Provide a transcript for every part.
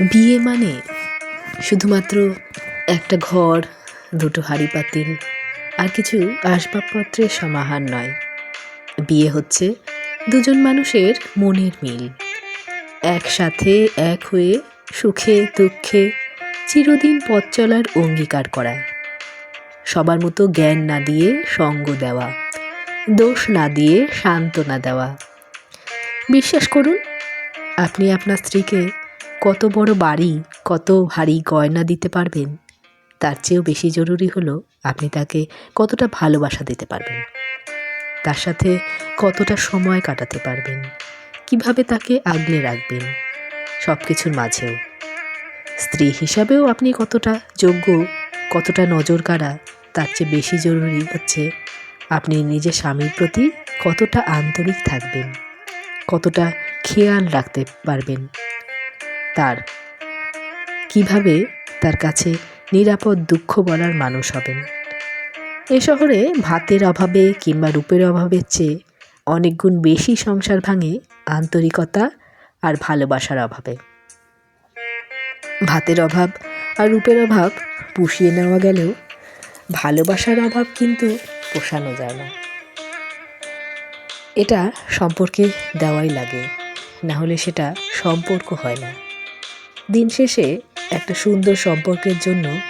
বিয়ে মানে শুধুমাত্র একটা ঘর, দুটো হাঁড়ি পাতিল আর কিছু আসবাবপত্রের সমাহার নয়। বিয়ে হচ্ছে দুজন মানুষের মনের মিল। একসাথে এক হয়ে সুখে, দুঃখে চিরদিন পথ চলার অঙ্গীকার করা। সবার মতো জ্ঞান না দিয়ে সঙ্গ দেওয়া, দোষ না দিয়ে সান্ত্বনা দেওয়া। বিশ্বাস করুন, আপনি আপনার স্ত্রীকে কত বড় বাড়ি, কত ভারী গয়না দিতে পারবেন। তার চেয়েও বেশি জরুরি হলো আপনি তাকে কতটা ভালোবাসা দিতে পারবেন। তার সাথে কতটা সময় কাটাতে পারবেন। কীভাবে তাকে আগলে রাখবেন। সব কিছুর মাঝেও। স্ত্রী হিসাবেও আপনি কতটা যোগ্য, কতটা নজর কাড়া তার চেয়ে বেশি জরুরি হচ্ছে আপনি নিজের স্বামীর প্রতি কতটা আন্তরিক থাকবেন, কতটা খেয়াল রাখতে পারবেন। তার। কীভাবে তার কাছে নিরাপদ দুঃখ বলার মানুষ হবেন? এ শহরে ভাতের অভাবে কিংবা রূপের অভাবের চেয়ে অনেক গুণ বেশি সংসার ভাঙে আন্তরিকতা আর ভালোবাসার অভাবে। ভাতের অভাব আর রূপের অভাব পুষিয়ে নেওয়া গেলেও ভালোবাসার অভাব কিন্তু পোষানো যায় না। এটা সম্পর্কে দেওয়াই লাগে, না হলে সেটা সম্পর্ক হয় না। দিন শেষে একটা সুন্দর সম্পর্কের জন্য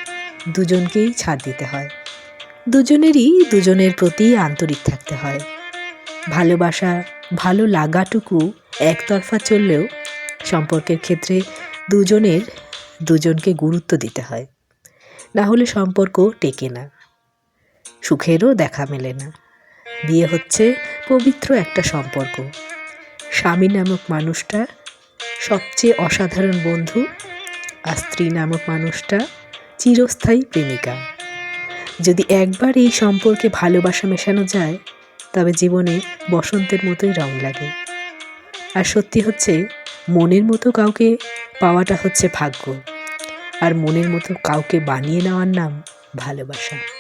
দুজনকেই ছাড় দিতে হয়। দুজনেরই দুজনের প্রতি আন্তরিক থাকতে হয়। ভালোবাসা, ভালো লাগাটুকু একতরফা চললেও সম্পর্কের ক্ষেত্রে দুজনের দুজনকে গুরুত্ব দিতে হয়। না হলে সম্পর্ক টেকে না। সুখেরও দেখা মেলে না। বিয়ে হচ্ছে পবিত্র একটা সম্পর্ক। স্বামী নামক মানুষটা সবচেয়ে অসাধারণ বন্ধু আর স্ত্রী নামক মানুষটা চিরস্থায়ী প্রেমিকা। যদি একবার এই সম্পর্কে ভালোবাসা মেশানো যায়, তবে জীবনে বসন্তের মতোই রং লাগে। আর সত্যি হচ্ছে, মনের মতো কাউকে পাওয়াটা হচ্ছে ভাগ্য। আর মনের মতো কাউকে বানিয়ে নেওয়ার নাম ভালোবাসা।